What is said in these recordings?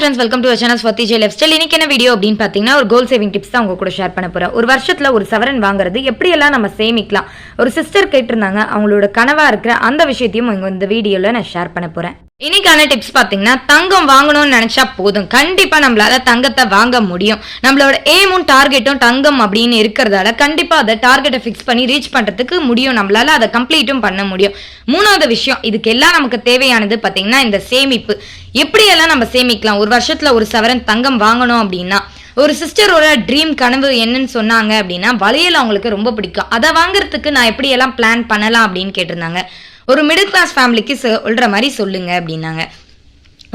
Friends welcome to channel Swathi J lifestyle இன்னைக்கு என்ன video அப்படின்னு பார்த்தீங்கன்னா ஒரு கோல் சேவிங் டிப்ஸ் தான் உங்க கூட ஷேர் பண்ண போகிறேன் ஒரு வருஷத்துல ஒரு சவரன் வாங்குறது எப்படியெல்லாம் நம்ம சேமிக்கலாம்? ஒரு சிஸ்டர் கேட்டிருந்தாங்க அவங்களோட கனவா இருக்கிற அந்த விஷயத்தையும் இந்த வீடியோல நான் ஷேர் பண்ண போறேன். இன்னைக்கான டிப்ஸ் பார்த்தீங்கன்னா தங்கம் வாங்கணும்னு நினைச்சா போதும். கண்டிப்பாக நம்மளால தங்கத்தை வாங்க முடியும். நம்மளோட ஏமும் டார்கெட்டும் தங்கம் அப்படின்னு இருக்கிறதால கண்டிப்பாக அதை டார்கெட்டை ஃபிக்ஸ் பண்ணி ரீச் பண்ணுறதுக்கு முடியும். நம்மளால அதை கம்ப்ளீட்டும் பண்ண முடியும். மூணாவது விஷயம் இதுக்கு எல்லாம் நமக்கு தேவையானது பார்த்தீங்கன்னா இந்த சேமிப்பு. எப்படியெல்லாம் நம்ம சேமிக்கலாம்? ஒரு வருஷத்தில் ஒரு சவரன் தங்கம் வாங்கணும் அப்படின்னா ஒரு சிஸ்டரோட ட்ரீம் கனவு என்னன்னு சொன்னாங்க அப்படின்னா வளையல் அவங்களுக்கு ரொம்ப பிடிக்கும். அதை வாங்குறதுக்கு நான் எப்படியெல்லாம் பிளான் பண்ணலாம் அப்படின்னு கேட்டிருந்தாங்க. ஒரு மிடில் கிளாஸ் ஃபேமிலிக்கு சொல்கிற மாதிரி சொல்லுங்கள் அப்படின்னாங்க.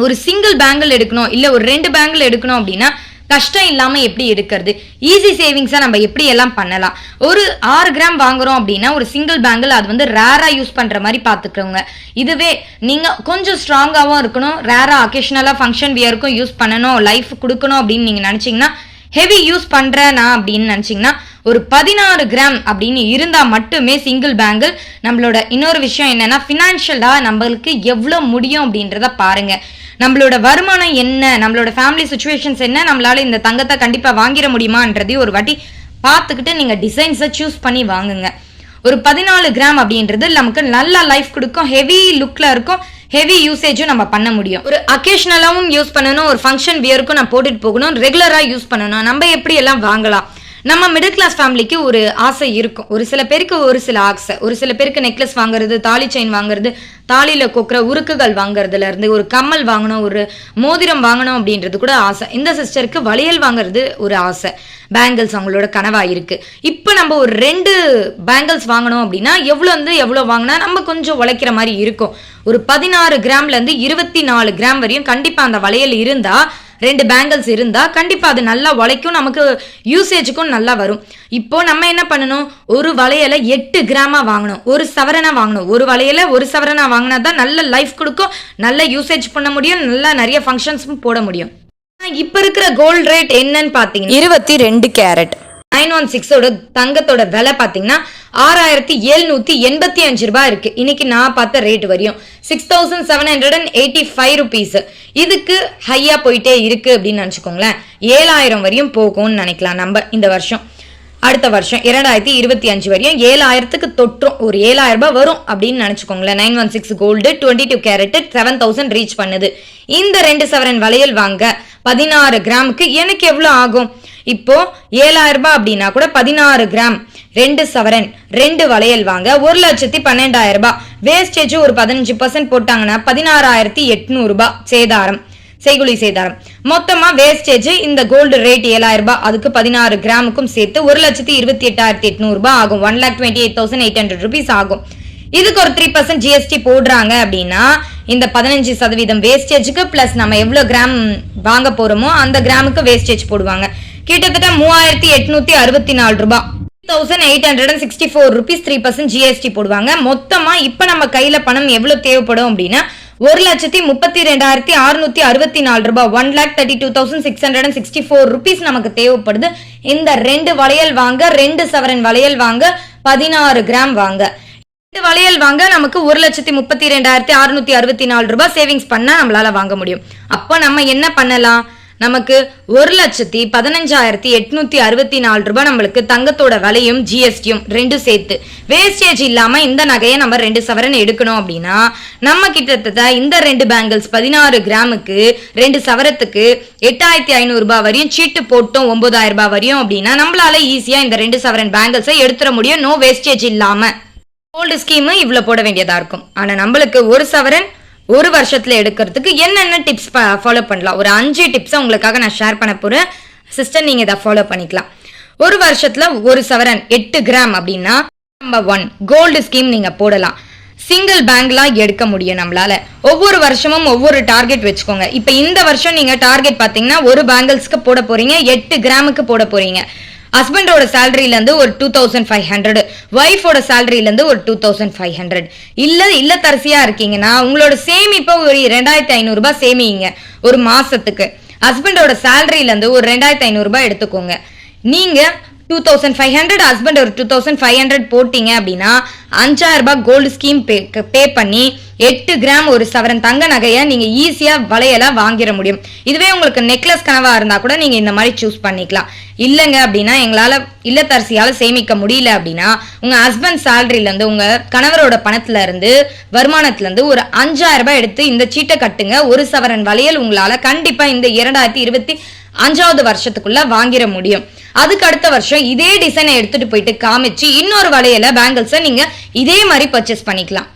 ஒரு சிங்கிள் பேங்கிள் எடுக்கணும் இல்லை ஒரு ரெண்டு பேங்கிள் எடுக்கணும் அப்படின்னா கஷ்டம் இல்லாமல் எப்படி எடுக்கிறது? ஈஸி சேவிங்ஸாக நம்ம எப்படி எல்லாம் பண்ணலாம்? ஒரு ஆறு கிராம் வாங்குறோம் அப்படின்னா ஒரு சிங்கிள் பேங்கிள் அது வந்து ரேராக யூஸ் பண்ணுற மாதிரி பார்த்துக்கிறவங்க இதுவே நீங்கள் கொஞ்சம் ஸ்ட்ராங்காகவும் இருக்கணும் ரேராக அக்கேஷனலாக ஃபங்க்ஷன் வியருக்கும் யூஸ் பண்ணணும் லைஃப் கொடுக்கணும் அப்படின்னு நீங்கள் நினச்சிங்கன்னா ஹெவி யூஸ் பண்ணுறேனா அப்படின்னு நினச்சிங்கன்னா ஒரு பதினாறு கிராம் அப்படின்னு இருந்தால் மட்டுமே சிங்கிள் பேங்கிள் நம்மளோட இன்னொரு விஷயம் என்னன்னா ஃபினான்ஷியலாக நம்மளுக்கு எவ்வளோ முடியும் அப்படின்றத பாருங்கள் நம்மளோட வருமானம் என்ன? நம்மளோட ஃபேமிலி சுச்சுவேஷன்ஸ் என்ன? நம்மளால் இந்த தங்கத்தை கண்டிப்பாக வாங்கிட முடியுமான்றதையும் ஒரு வாட்டி பார்த்துக்கிட்டு நீங்கள் டிசைன்ஸை சூஸ் பண்ணி வாங்குங்க. ஒரு பதினாலு கிராம் அப்படின்றது நமக்கு நல்ல லைஃப் கொடுக்கும். ஹெவி லுக்கில் இருக்கும். ஹெவி யூசேஜும் நம்ம பண்ண முடியும். ஒரு அக்கேஷனலாகவும் யூஸ் பண்ணணும் ஒரு ஃபங்க்ஷன் வியருக்கும் நான் போட்டுட்டு போகணும் ரெகுலராக யூஸ் பண்ணணும். நம்ம எப்படி எல்லாம் வாங்கலாம்? நம்ம மிடில் கிளாஸ் ஃபேமிலிக்கு ஒரு ஆசை இருக்கும். ஒரு சில பேருக்கு ஒரு சில ஆசை. ஒரு சில பேருக்கு நெக்லஸ் வாங்குறது தாலி செயின் வாங்குறது தாலியில் கொக்குற உருக்குகள் வாங்குறதுல இருந்து ஒரு கம்மல் வாங்கணும் ஒரு மோதிரம் வாங்கணும் அப்படின்றது கூட ஆசை. இந்த சிஸ்டருக்கு வளையல் வாங்குறது ஒரு ஆசை. பேங்கிள்ஸ் அவங்களோட கனவா இருக்கு. இப்போ நம்ம ஒரு ரெண்டு பேங்கிள்ஸ் வாங்கணும் அப்படின்னா எவ்வளோ வந்து எவ்வளோ வாங்கினா நம்ம கொஞ்சம் உழைக்கிற மாதிரி இருக்கும். ஒரு பதினாறு கிராம்ல இருந்து இருபத்தி நாலு கிராம் வரையும் கண்டிப்பா அந்த வளையல் இருந்தா ரெண்டு பேங்கிள்ஸ் இருந்தால் கண்டிப்பாக அது நல்லா உழைக்கும் நமக்கு யூசேஜுக்கும் நல்லா வரும். இப்போ நம்ம என்ன பண்ணணும்? ஒரு வளையலை எட்டு கிராமாக வாங்கணும். ஒரு சவரனா வாங்கணும். ஒரு வளையலை ஒரு சவரனா வாங்கினா தான் நல்ல லைஃப் கொடுக்கும் நல்ல யூசேஜ் பண்ண முடியும் நல்லா நிறைய ஃபங்க்ஷன்ஸும் போட முடியும். இப்போ இருக்கிற கோல்ட் ரேட் என்னன்னு பார்த்தீங்கன்னா இருபத்தி ரெண்டு கேரட் நைன் ஒன் சிக்ஸோட தங்கத்தோட விலை பார்த்தீங்கன்னா ஆறாயிரத்தி எழுநூத்தி எண்பத்தி அஞ்சு ரூபாய் இருக்கு. இன்னைக்கு நான் பார்த்த ரேட் வரையும். Six thousand seven hundred and eighty five rupees இதுக்கு ஹையா போயிட்டே இருக்கு அப்படின்னு நினச்சிக்கோங்களேன். ஏழாயிரம் வரையும் போகும்னு நினைக்கலாம் நம்ம இந்த வருஷம். அடுத்த வருஷம் இரண்டாயிரத்தி இருபத்தி அஞ்சு வரையும் ஏழாயிரத்துக்கு தொற்றும். ஒரு ஏழாயிரம் ரூபாய் வரும் அப்படின்னு நினச்சிக்கோங்களேன். Nine one six gold twenty two carat seven thousand reach பண்ணுது. இந்த ரெண்டு சவரன் வளையல் வாங்க பதினாறு கிராமுக்கு எனக்கு எவ்வளோ ஆகும்? இப்போ ஏழாயிரம் ரூபாய் அப்படின்னா கூட பதினாறு கிராம். ரெண்டு சவரன் ரெண்டு வளையல் வாங்க ஒரு லட்சத்தி பன்னெண்டாயிரம் ரூபாய். வேஸ்டேஜ் ஒரு பதினஞ்சு பர்சன்ட் போட்டாங்கன்னா பதினாறாயிரத்தி எட்நூறு ரூபாய் சேதாரம் செய்குலி சேதாரம். மொத்தமா வேஸ்டேஜ் இந்த கோல்டு ரேட் ஏழாயிரம் ரூபாய் அதுக்கு பதினாறு கிராமுக்கும் சேர்த்து ஒரு லட்சத்தி இருபத்தி எட்டாயிரத்தி எட்நூறு ரூபாய் ஆகும். One lakh twenty eight thousand eight hundred rupees ஆகும். இதுக்கு ஒரு த்ரீ பர்சன்ட் ஜிஎஸ்டி போடுறாங்க அப்படின்னா இந்த பதினஞ்சு சதவீதம் வேஸ்டேஜுக்கு பிளஸ் நம்ம எவ்வளவு கிராம் வாங்க போறோமோ அந்த கிராமுக்கு வேஸ்டேஜ் போடுவாங்க. கிட்டத்தட்ட மூவாயிரத்தி எட்நூத்தி அறுபத்தி நாலு ரூபாய் thousand eight hundred and sixty four rupees three percent GST போடுவாங்க. மொத்தமா இப்ப நம்ம கையில பணம் எவ்வளவு தேவைப்படும் அப்படின்னா ஒரு லட்சத்தி முப்பத்தி ரெண்டாயிரத்தி அறுநூத்தி அறுபத்தி நாலு ரூபாய் one lakh thirty two thousand six hundred and sixty four rupees நமக்கு தேவைப்படுது. இந்த ரெண்டு வளையல் வாங்க ரெண்டு சவரன் வளையல் வாங்க பதினாறு கிராம் வாங்க. இந்த வளையல் வாங்க நமக்கு ஒரு லட்சத்தி முப்பத்தி ரெண்டாயிரத்தி அறுநூத்தி அறுபத்தி நாலு ரூபாய் சேவிங்ஸ் பண்ண நம்மளால வாங்க முடியும். அப்போ நம்ம என்ன பண்ணலாம்? நமக்கு ஒரு லட்சத்தி பதினஞ்சாயிரத்தி எட்நூத்தி அறுபத்தி நாலு ரூபாய் நம்மளுக்கு தங்கத்தோட விலையும் ஜிஎஸ்டியும் ரெண்டும் சேர்த்து. வேஸ்டேஜ் இல்லாம இந்த நகையை நம்ம ரெண்டு சவரன் எடுக்கணும் அப்படின்னா நம்ம கிட்டத்தட்ட இந்த ரெண்டு பேங்கிள்ஸ் பதினாறு கிராமுக்கு ரெண்டு சவரத்துக்கு எட்டாயிரத்தி ஐநூறு ரூபாய் வரையும் சீட்டு போட்டோம் ஒன்பதாயிரம் ரூபாய் வரையும் அப்படின்னா நம்மளால ஈஸியா இந்த ரெண்டு சவரன் பேங்கிள்ஸை எடுத்துட முடியும். நோ வேஸ்டேஜ் இல்லாம. கோல்டு ஸ்கீமு இவ்வளோ போட வேண்டியதா இருக்கும். ஆனா நம்மளுக்கு ஒரு சவரன் ஒரு வருஷத்தில் எடுக்கிறதுக்கு என்னென்ன டிப்ஸ் ஃபாலோ பண்ணலாம்? ஒரு அஞ்சு டிப்ஸை உங்களுக்காக நான் ஷேர் பண்ண போகிறேன் சிஸ்டர் நீங்கள் இதை ஃபாலோ பண்ணிக்கலாம். ஒரு வருஷத்தில் ஒரு சவரன் எட்டு கிராம் அப்படின்னா நம்பர் ஒன் கோல்டு ஸ்கீம் நீங்கள் போடலாம். சிங்கிள் பேங்க்லாம் எடுக்க முடியும் நம்மளால. ஒவ்வொரு வருஷமும் ஒவ்வொரு டார்கெட் வச்சுக்கோங்க. இப்போ இந்த வருஷம் நீங்கள் டார்கெட் பார்த்தீங்கன்னா ஒரு பேங்கிள்ஸ்க்கு போட போகிறீங்க எட்டு கிராமுக்கு போட போகிறீங்க ஹஸ்பண்டோட சேலரியிலேருந்து ஒரு டூ தௌசண்ட் ஃபைவ் ஹண்ட்ரட் ஒய்ஃபோட சேலரியிலேருந்து ஒரு டூ தௌசண்ட் ஃபைவ் ஹண்ட்ரட் இல்லை இல்லத்தரசியாக இருக்கீங்கன்னா உங்களோட சேமிப்பை ஒரு ரெண்டாயிரத்தி ஐநூறுரூபா சேமிங்க ஒரு மாதத்துக்கு ஹஸ்பண்டோட சேலரியிலேருந்து ஒரு ரெண்டாயிரத்தி ஐநூறுரூபா எடுத்துக்கோங்க. நீங்கள் two thousand five hundred husband ஒரு டூ தௌசண்ட் ஃபைவ் ஹண்ட்ரட் போட்டீங்க அப்படின்னா அஞ்சாயிரம் ரூபாய் கோல்டு ஸ்கீம் பே பே பண்ணி எட்டு கிராம் ஒரு சவரன் தங்க நகையை நீங்க ஈஸியா வளையலாம் வாங்கிட முடியும். இதுவே உங்களுக்கு நெக்லஸ் கனவா இருந்தா கூட நீங்க இந்த மாதிரி சூஸ் பண்ணிக்கலாம். இல்லைங்க அப்படின்னா எங்களால இல்லத்தரசியால சேமிக்க முடியல அப்படின்னா உங்க ஹஸ்பண்ட் சேலரில இருந்து உங்க கணவரோட பணத்துல இருந்து வருமானத்துல இருந்து ஒரு அஞ்சாயிரம் ரூபாய் எடுத்து இந்த சீட்டை கட்டுங்க. ஒரு சவரன் வளையல் உங்களால கண்டிப்பா இந்த இரண்டாயிரத்தி இருபத்தி அஞ்சாவது வருஷத்துக்குள்ள வாங்கிட முடியும். அதுக்கு அடுத்த வருஷம் இதே டிசைனை எடுத்துட்டு போயிட்டு காமிச்சு இன்னொரு வளையல பேங்கிள்ஸை நீங்க இதே மாதிரி பர்ச்சேஸ் பண்ணிக்கலாம்.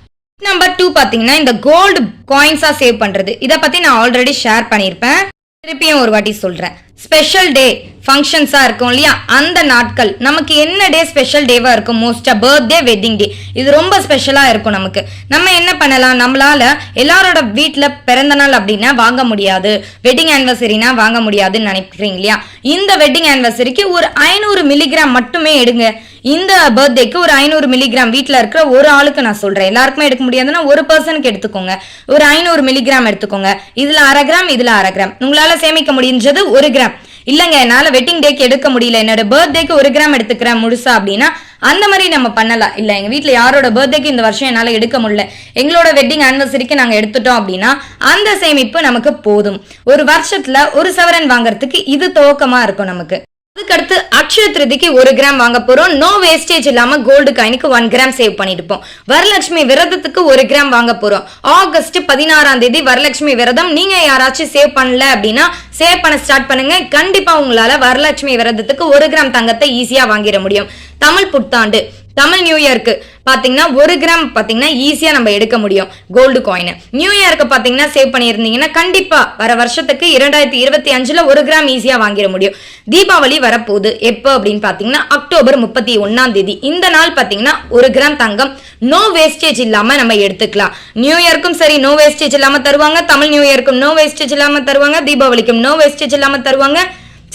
நம்பர் டூ பாத்தீங்கன்னா இந்த கோல்டு காயின்ஸா சேவ் பண்றது. இதை பத்தி நான் ஆல்ரெடி ஷேர் பண்ணியிருப்பேன் திருப்பியும் ஒரு வாட்டி சொல்றேன். ஸ்பெஷல் டே ஃபங்க்ஷன்ஸாக இருக்கும் இல்லையா? அந்த நாட்கள் நமக்கு என்ன டே ஸ்பெஷல் டேவாக இருக்கும்? மோஸ்டா பர்த்டே வெட்டிங் டே இது ரொம்ப ஸ்பெஷலாக இருக்கும் நமக்கு. நம்ம என்ன பண்ணலாம்? நம்மளால் எல்லாரோட வீட்டில் பிறந்த நாள் அப்படின்னா வாங்க முடியாது. வெட்டிங் ஆனிவர்சரினா வாங்க முடியாதுன்னு நினைக்கிறீங்க இல்லையா? இந்த வெட்டிங் ஆனிவர்சரிக்கு ஒரு ஐநூறு மில்லிகிராம் மட்டுமே எடுங்க. இந்த பர்த்டேக்கு ஒரு ஐநூறு மில்லிகிராம் வீட்டில் இருக்கிற ஒரு ஆளுக்கு நான் சொல்கிறேன் எல்லாருக்குமே எடுக்க முடியாதுன்னா ஒரு பர்சனுக்கு எடுத்துக்கோங்க. ஒரு ஐநூறு மில்லிகிராம் எடுத்துக்கோங்க. இதில் அரை கிராம் இதில் அரை கிராம் உங்களால் சேமிக்க முடிஞ்சது ஒரு கிராம் இல்லைங்க என்னால் வெட்டிங் டேக்கு எடுக்க முடியல. என்னோட பர்த்டேக்கு ஒரு கிராம் எடுத்துக்கிறேன் முழுசா அப்படின்னா அந்த மாதிரி நம்ம பண்ணலாம். இல்லை எங்கள் வீட்டில் யாரோட பர்த்டேக்கு இந்த வருஷம் என்னால் எடுக்க முடியல. எங்களோட வெட்டிங் ஆனிவர்சரிக்கு நாங்கள் எடுத்துட்டோம் அப்படின்னா அந்த சேமிப்பு நமக்கு போதும். ஒரு வருஷத்தில் ஒரு சவரன் வாங்குறதுக்கு இது துவக்கமாக இருக்கும் நமக்கு. அதுக்கடுத்து அக்ஷய திருதிக்கு ஒரு கிராம் வாங்க போறோம். நோ வேஸ்டேஜ் இல்லாம கோல்டு காயினுக்கு ஒன் கிராம் சேவ் பண்ணிட்டு வரலட்சுமி விரதத்துக்கு ஒரு கிராம் வாங்க போறோம். ஆகஸ்ட் பதினாறாம் தேதி வரலட்சுமி விரதம். நீங்க யாராச்சும் சேவ் பண்ணல அப்படின்னா சேவ் பண்ண ஸ்டார்ட் பண்ணுங்க. கண்டிப்பா உங்களால வரலட்சுமி விரதத்துக்கு ஒரு கிராம் தங்கத்தை ஈஸியா வாங்கிட முடியும். தமிழ் புத்தாண்டு தமிழ் நியூ இயர்க்கு பாத்தீங்கன்னா ஒரு கிராம் பாத்தீங்கன்னா ஈஸியா நம்ம எடுக்க முடியும். கோல்டு காயின் நியூ இயர்க்கு பாத்தீங்கன்னா சேவ் பண்ணியிருந்தீங்கன்னா கண்டிப்பா வர வருஷத்துக்கு இரண்டாயிரத்தி இருபத்தி அஞ்சுல ஒரு கிராம் ஈஸியா வாங்கிட முடியும். தீபாவளி வரப்போகுது. எப்போ அப்படின்னு பாத்தீங்கன்னா அக்டோபர் முப்பத்தி ஒன்னாம் தேதி. இந்த நாள் பாத்தீங்கன்னா ஒரு கிராம் தங்கம். நோ வேஸ்டேஜ் இல்லாம நம்ம எடுத்துக்கலாம். நியூ இயர்க்கும் சரி நோ வேஸ்டேஜ் இல்லாம தருவாங்க. தமிழ் நியூ இயர்க்கும் நோ வேஸ்டேஜ் இல்லாம தருவாங்க. தீபாவளிக்கும் நோ வேஸ்டேஜ் இல்லாம தருவாங்க.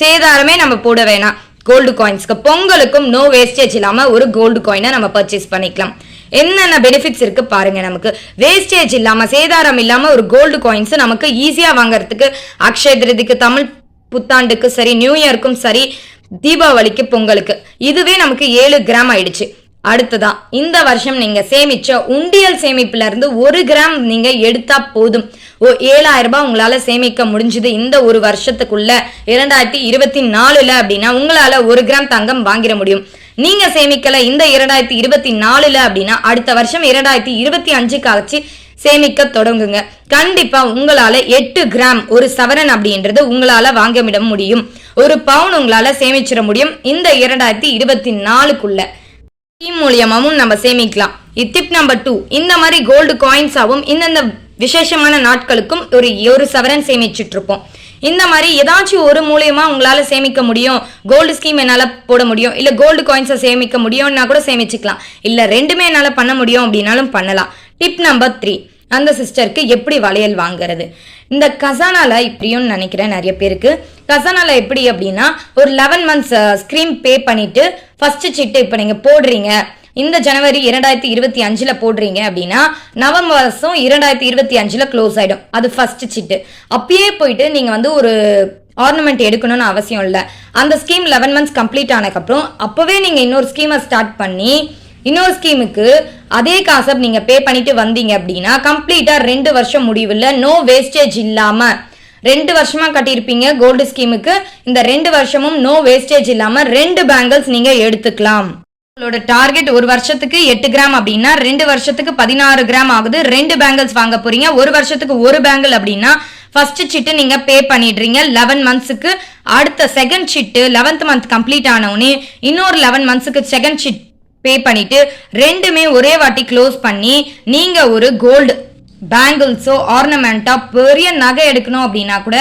சேதாரமே நம்ம போட வேணாம். கோல்டு காயின்ஸ்க்கு பொங்கலுக்கும் நோ வேஸ்டேஜ் இல்லாம ஒரு கோல்டு காயினை நம்ம பர்ச்சேஸ் பண்ணிக்கலாம். என்னென்ன பெனிஃபிட்ஸ் இருக்கு பாருங்க நமக்கு. வேஸ்டேஜ் இல்லாம சேதாரம் இல்லாம ஒரு கோல்டு காயின்ஸ் நமக்கு ஈஸியா வாங்குறதுக்கு அக்ஷய திருதிக்கு தமிழ் புத்தாண்டுக்கு சரி நியூ இயர்க்கும் சரி தீபாவளிக்கு பொங்கலுக்கு. இதுவே நமக்கு ஏழு கிராம் ஆயிடுச்சு. அடுத்ததா இந்த வருஷம் நீங்க சேமிச்ச உண்டியல் சேமிப்புல இருந்து ஒரு கிராம் நீங்க எடுத்தா போதும். ஏழாயிரம் ரூபாய் உங்களால சேமிக்க முடிஞ்சது இந்த ஒரு வருஷத்துக்குள்ள இரண்டாயிரத்தி இருபத்தி நாலுல அப்படின்னா உங்களால ஒரு கிராம் தங்கம் வாங்கிட முடியும். நீங்க சேமிக்கல இந்த இரண்டாயிரத்தி இருபத்தி நாலுல அப்படின்னா அடுத்த வருஷம் இரண்டாயிரத்தி இருபத்தி அஞ்சுக்காச்சு சேமிக்க தொடங்குங்க. கண்டிப்பா உங்களால எட்டு கிராம் ஒரு சவரன் அப்படின்றது உங்களால வாங்கிட முடியும். ஒரு பவுன் உங்களால சேமிச்சிட முடியும் இந்த இரண்டாயிரத்தி இருபத்தி நாலுக்குள்ள. ஸ்கீம் மூலியமாவும் நம்ம சேமிக்கலாம். டிப் நம்பர் டூ இந்த மாதிரி கோல்டு காயின்ஸாகவும் இந்தந்த விசேஷமான நாட்களுக்கும் ஒரு ஒரு சவரன் சேமிச்சுட்டு இருப்போம் இந்த மாதிரி ஏதாச்சும் ஒரு மூலியமா உங்களால சேமிக்க முடியும். கோல்டு ஸ்கீம் என்னால போட முடியும். இல்ல கோல்டு காயின்ஸை சேமிக்க முடியும்னா கூட சேமிச்சுக்கலாம். இல்ல ரெண்டுமே என்னால பண்ண முடியும் அப்படின்னாலும் பண்ணலாம். டிப் நம்பர் த்ரீ அந்த சிஸ்டருக்கு எப்படி வளையல் வாங்குறது? இந்த கசானால இப்படியும் நினைக்கிறேன் நிறைய பேருக்கு. கசானால எப்படி அப்படின்னா ஒரு லெவன் மந்த்ஸ் ஸ்க்ரீம் பே பண்ணிட்டு ஃபர்ஸ்ட் சிட்டு இப்போ நீங்க போடுறீங்க. இந்த ஜனவரி இரண்டாயிரத்தி இருபத்தி அஞ்சுல போடுறீங்க அப்படின்னா நவம்பர் வருஷம் இரண்டாயிரத்தி இருபத்தி அஞ்சுல க்ளோஸ் ஆயிடும். அது ஃபர்ஸ்ட் சிட்டு அப்பயே போயிட்டு நீங்க வந்து ஒரு ஆர்னமெண்ட் எடுக்கணும்னு அவசியம் இல்லை. அந்த ஸ்கீம் லெவன் மந்த்ஸ் கம்ப்ளீட் ஆனதுக்கப்புறம் அப்போவே நீங்கள் இன்னொரு ஸ்கீமை ஸ்டார்ட் பண்ணி இன்னொரு ஸ்கீமுக்கு அதே காசை நீங்க பே பண்ணிட்டு வந்தீங்க அப்படின்னா கம்ப்ளீட்டா ரெண்டு வருஷம் முடிவில் நோ வேஸ்டேஜ் இல்லாம ரெண்டு வருஷமா கட்டியிருப்பீங்க கோல்டு ஸ்கீமுக்கு இந்த ரெண்டு வருஷமும் நோ வேஸ்டேஜ் இல்லாம ரெண்டு பேங்கிள்ஸ் நீங்க எடுத்துக்கலாம். உங்களோட டார்கெட் ஒரு வருஷத்துக்கு எட்டு கிராம் அப்படின்னா ரெண்டு வருஷத்துக்கு பதினாறு கிராம் ஆகுது. ரெண்டு பேங்கிள்ஸ் வாங்க போறீங்க. ஒரு வருஷத்துக்கு ஒரு பேங்கிள் அப்படின்னா ஃபர்ஸ்ட் சிட்டு நீங்க பே பண்ணிடுறீங்க. லெவன் மந்த்ஸுக்கு அடுத்த second chit eleventh month complete ஆனவுடனே இன்னொரு லெவன் மந்த்ஸுக்கு செகண்ட் சிட் பே பண்ணிட்டு ரெண்டுமே ஒரே வாட்டி க்ளோஸ் பண்ணி நீங்க ஒரு கோல்டு பேங்கிள்ஸோ ஆர்னமெண்ட்டா பெரிய நகை எடுக்கணும் அப்படின்னா கூட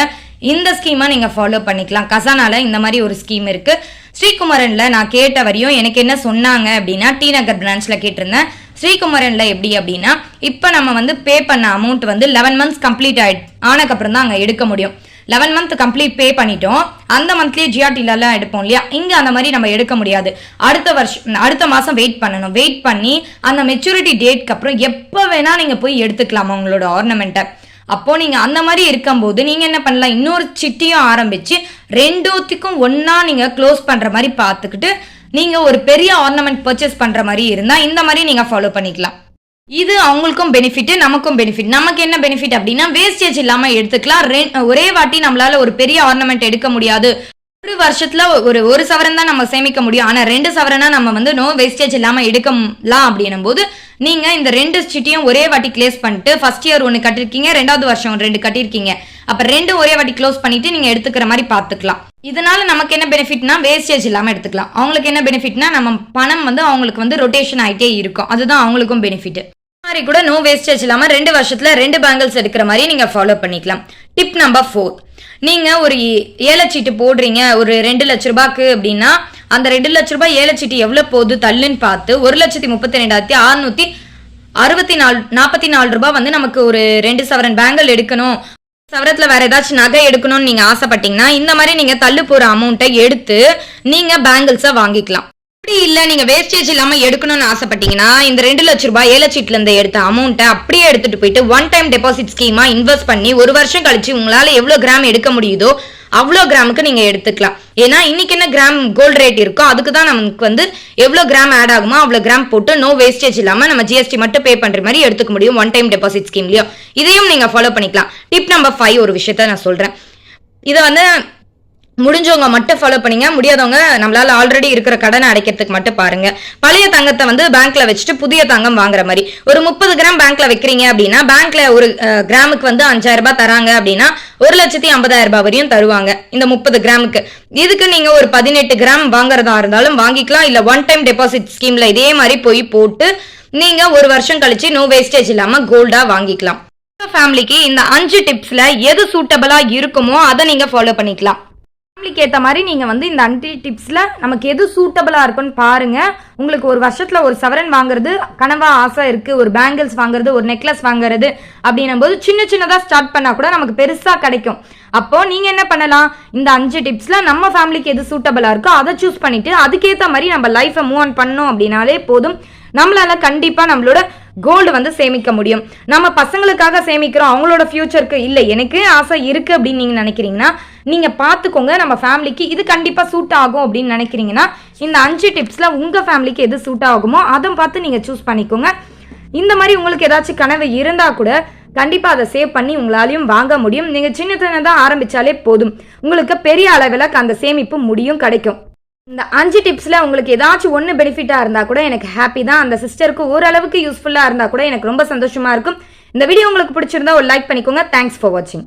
இந்த ஸ்கீமை நீங்கள் ஃபாலோ பண்ணிக்கலாம். கசானால இந்த மாதிரி ஒரு ஸ்கீம் இருக்கு. ஸ்ரீகுமரன்ல நான் கேட்ட வரையும் எனக்கு என்ன சொன்னாங்க அப்படின்னா டி நகர் பிரான்ச்ல கேட்டிருந்தேன். ஸ்ரீகுமரன்ல எப்படி அப்படின்னா இப்போ நம்ம வந்து பே பண்ண அமௌண்ட் வந்து லெவன் மந்த்ஸ் கம்ப்ளீட் ஆயிட் ஆனக்கப்புறம் தான் அங்கே எடுக்க முடியும். லெவன் மந்த் கம்ப்ளீட் பே பண்ணிட்டோம். அந்த மந்த்லயே ஜிஆர்டிலலாம் எடுப்போம் இல்லையா? இங்கே அந்த மாதிரி நம்ம எடுக்க முடியாது. அடுத்த வருஷம் அடுத்த மாதம் வெயிட் பண்ணணும். வெயிட் பண்ணி அந்த மெச்சூரிட்டி டேட்க்கு அப்புறம் எப்போ வேணால் நீங்கள் போய் எடுத்துக்கலாம் உங்களோட ஆர்னமெண்ட்டை அப்போ நீங்க அந்த மாதிரி இருக்கும்போது நீங்க என்ன பண்ணலாம்? இன்னொரு சிட்டியும் ஆரம்பிச்சு ரெண்டுத்துக்கும் ஒன்றா நீங்க க்ளோஸ் பண்ற மாதிரி பார்த்துக்கிட்டு நீங்க ஒரு பெரிய ஆர்னமெண்ட் பர்ச்சேஸ் பண்ற மாதிரி இருந்தா இந்த மாதிரி நீங்க ஃபாலோ பண்ணிக்கலாம். இது அவங்களுக்கும் பெனிஃபிட் நமக்கும் பெனிஃபிட் நமக்கு என்ன பெனிஃபிட் அப்படின்னா வேஸ்டேஜ் இல்லாம எடுத்துக்கலாம். ஒரே வாட்டி நம்மளால ஒரு பெரிய ஆர்னமெண்ட் எடுக்க முடியாது. ஒரு வருஷத்துல ஒரு ஒரு சவரன் தான் நம்ம சேமிக்க முடியும். ஆனா ரெண்டு சவரனா நம்ம வந்து நோ வேஸ்டேஜ் இல்லாம எடுக்கலாம் அப்படின்னும் போது நீங்க இந்த ரெண்டு சிட்டியும் ஒரே வாட்டி க்ளேஸ் பண்ணிட்டு ஃபர்ஸ்ட் இயர் ஒன்னு கட்டிருக்கீங்க ரெண்டாவது வருஷம் ரெண்டு கட்டிருக்கீங்க. அப்ப ரெண்டு ஒரே வாட்டி க்ளோஸ் பண்ணிட்டு நீங்க எடுத்துக்கிற மாதிரி பாத்துக்கலாம் இதனால் நமக்கு என்ன பெனிஃபிட்னா வேஸ்டேஜ் இல்லாமல் எடுத்துக்கலாம். அவங்களுக்கு என்ன பெனிஃபிட்னா நம்ம பணம் வந்து அவங்களுக்கு வந்து ரொட்டேஷன் ஆகிட்டே இருக்கும். அதுதான் அவங்களுக்கும் பெனிஃபிட் மாதிரி கூட நோ வேஸ்டேஜ் இல்லாமல் ரெண்டு வருஷத்தில் ரெண்டு பேங்கிள்ஸ் எடுக்கிற மாதிரி நீங்கள் ஃபாலோ பண்ணிக்கலாம். டிப் நம்பர் ஃபோர் நீங்கள் ஒரு ஏலச்சீட்டு போடுறீங்க ஒரு ரெண்டு லட்ச ரூபாய்க்கு அப்படின்னா அந்த ரெண்டு லட்ச ரூபாய் ஏலச்சீட்டு எவ்வளோ போகுது தள்ளுன்னு பார்த்து ஒரு லட்சத்தி முப்பத்தி ரெண்டாயிரத்தி அறுநூத்தி அறுபத்தி நாலு நாற்பத்தி நாலு ரூபாய் வந்து நமக்கு ஒரு ரெண்டு சவரன் பேங்கிள் எடுக்கணும். சவரத்தில் வேறு ஏதாச்சும் நகை எடுக்கணும்னு நீங்கள் ஆசைப்பட்டீங்கன்னா இந்த மாதிரி நீங்கள் தள்ளு போகிற அமௌண்ட்டை எடுத்து நீங்கள் பேங்கிள்ஸை வாங்கிக்கலாம். அப்படி இல்லை நீங்கள் வேஸ்டேஜ் இல்லாமல் எடுக்கணும்னு ஆசைப்பட்டீங்கன்னா இந்த ரெண்டு லட்ச ரூபாய் ஏழு இருந்து எடுத்த அமௌண்ட்டை அப்படியே எடுத்துட்டு போயிட்டு ஒன் டைம் டெபாசிட் ஸ்கீமாக இன்வெஸ்ட் பண்ணி ஒரு வருஷம் கழிச்சு உங்களால் எவ்வளோ கிராம் எடுக்க முடியுதோ அவ்வளோ கிராமுக்கு நீங்கள் எடுத்துக்கலாம். ஏன்னா இன்னைக்கு என்ன கிராம் கோல்ட் ரேட் இருக்கோ அதுக்கு தான் நமக்கு வந்து எவ்வளோ கிராம் ஆட் ஆகுமோ அவ்வளோ கிராம் போட்டு நோ வேஸ்டேஜ் இல்லாமல் நம்ம ஜிஎஸ்டி மட்டும் பே பண்ணுற மாதிரி எடுத்துக்க முடியும் ஒன் டைம் டெபாசிட் ஸ்கீம்லயும் இதையும் நீங்கள் ஃபாலோ பண்ணிக்கலாம். டிப் நம்பர் ஃபைவ் ஒரு விஷயத்த நான் சொல்கிறேன் இதை வந்து முடிஞ்சவங்க மட்டும் ஃபாலோ பண்ணிங்க. முடியாதவங்க நம்மளால ஆல்ரெடி இருக்கிற கடனை அடைக்கிறதுக்கு மட்டும் பாருங்க. பழைய தங்கத்தை வந்து பேங்க்ல வச்சுட்டு புதிய தங்கம் வாங்குற மாதிரி. ஒரு முப்பது கிராம் பேங்க்ல வைக்கிறீங்க அப்படின்னா பேங்க்ல ஒரு கிராமுக்கு வந்து அஞ்சாயிரம் ரூபாய் தராங்க அப்படின்னா ஒரு லட்சத்தி ஐம்பதாயிரம் ரூபாய் வரையும் தருவாங்க இந்த முப்பது கிராமுக்கு. இதுக்கு நீங்க ஒரு பதினெட்டு கிராம் வாங்குறதா இருந்தாலும் வாங்கிக்கலாம். இல்ல ஒன் டைம் டெபாசிட் ஸ்கீம்ல இதே மாதிரி போய் போட்டு நீங்க ஒரு வருஷம் கழிச்சு நோ வேஸ்டேஜ் இல்லாம கோல்டா வாங்கிக்கலாம். ஃபேமிலிக்கு இந்த அஞ்சு டிப்ஸ்ல எது சூட்டபிளா இருக்குமோ அதை நீங்க ஃபாலோ பண்ணிக்கலாம். ஃபேமிலிக்கு ஏற்ற மாதிரி நீங்கள் வந்து இந்த அன்டி டிப்ஸில் நமக்கு எது சூட்டபிளாக இருக்குன்னு பாருங்கள் உங்களுக்கு ஒரு வருஷத்தில் ஒரு சவரன் வாங்குறது கனவா ஆசை இருக்குது ஒரு பேங்கிள்ஸ் வாங்குறது ஒரு நெக்லஸ் வாங்குறது அப்படின்னும் போது சின்ன சின்னதாக ஸ்டார்ட் பண்ணால் கூட நமக்கு பெருசாக கிடைக்கும். அப்போது நீங்கள் என்ன பண்ணலாம்? இந்த அஞ்சு டிப்ஸில் நம்ம ஃபேமிலிக்கு எது சூட்டபிளாக இருக்கோ அதை சூஸ் பண்ணிவிட்டு அதுக்கேற்ற மாதிரி நம்ம லைஃப்பை மூவ் ஆன் பண்ணோம் அப்படின்னாலே போதும். நம்மளால கண்டிப்பாக நம்மளோட கோல்டு வந்து சேமிக்க முடியும். நம்ம பசங்களுக்காக சேமிக்கிறோம் அவங்களோட ஃபியூச்சருக்கு இல்லை எனக்கு ஆசை இருக்கு அப்படின்னு நீங்க நினைக்கிறீங்கன்னா நீங்கள் பார்த்துக்கோங்க நம்ம ஃபேமிலிக்கு இது கண்டிப்பாக சூட் ஆகும் அப்படின்னு நினைக்கிறீங்கன்னா இந்த அஞ்சு டிப்ஸில் உங்கள் ஃபேமிலிக்கு எது சூட் ஆகுமோ அதை பார்த்து நீங்கள் சூஸ் பண்ணிக்கோங்க. இந்த மாதிரி உங்களுக்கு ஏதாச்சும் கனவு இருந்தால் கூட கண்டிப்பாக அதை சேவ் பண்ணி உங்களாலையும் வாங்க முடியும். நீங்கள் சின்ன சின்னதாக ஆரம்பிச்சாலே போதும். உங்களுக்கு பெரிய அளவில் அந்த சேமிப்பு முடியும் கிடைக்கும். இந்த அஞ்சு டிப்ஸில் உங்களுக்கு ஏதாச்சும் ஒன்று பெனிஃபிட்டாக இருந்தால் கூட எனக்கு ஹாப்பி தான். அந்த சிஸ்டருக்கு ஓரளவுக்கு யூஸ்ஃபுல்லாக இருந்தால் கூட எனக்கு ரொம்ப சந்தோஷமாக இருக்கும். இந்த வீடியோ உங்களுக்கு பிடிச்சிருந்தா ஒரு லைக் பண்ணிக்கோங்க. தேங்க்ஸ் ஃபார் வாட்சிங்